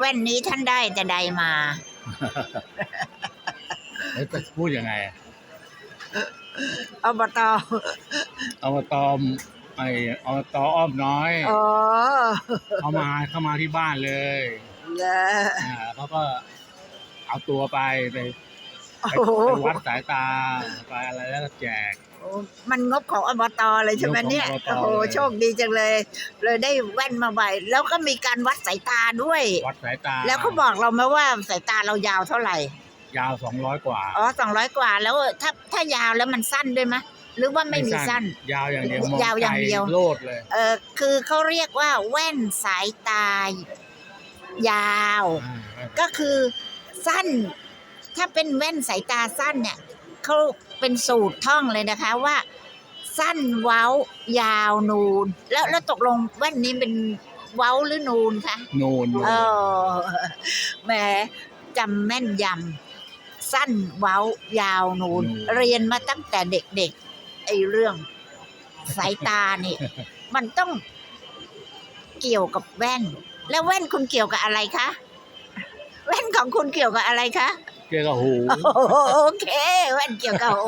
แว่นนี้ท่านได้แต่ใดมาแล้วจะพูดยังไงอะอบตอบตมไออบตอ้อมน้อย อ๋อเขามาเข้ามาที่บ้านเลย เหรอ อ่าเขาก็เอาตัวไปไปโอ้ ไปโห ไปวัดสายตาไปอะไรแล้วก็แจกมันงบของอบตเลยใช่ไหมเนี่ย งบของโอ้อบต โหเลยโชคดีจังเลย เลยได้แว่นมาใบแล้วก็มีการวัดสายตาด้วย วัดสายตาแล้วเขาบอกเราไหมว่าสายตาเรายาวเท่าไหร่ ยาวสองร้อยกว่าอ๋อสองร้อยกว่า แล้วถ้าถ้ายาวแล้วมันสั้นด้วยไหมหรือว่าไม่มีสั้น ยาวอย่างเดียวมยาวอย่างเดียว ไกลโลดเลย เออคือเขาเรียกว่าแว่นสายตา ยาวอ่าก็คือสั้น ถ้าเป็นแว่นสายตาสั้นเนี่ยเขาเป็นสูตรท่องเลยนะคะว่า สั้นเว้ายาวนูน แล้วแล้วตกลงแว่นนี้เป็นเว้าหรือนูนคะนูนเออแหมจำแม่นยำสั้นเว้ายาวนูน เรียนมาตั้งแต่เด็กๆไอ้เรื่องสายตานี่ มันต้องเกี่ยวกับแว่น แล้วแว่นคุณเกี่ยวกับอะไรคะแว่นของคุณเกี่ยวกับอะไรคะ เกี่ยวกับหู โอเควันเกี่ยวกับโอ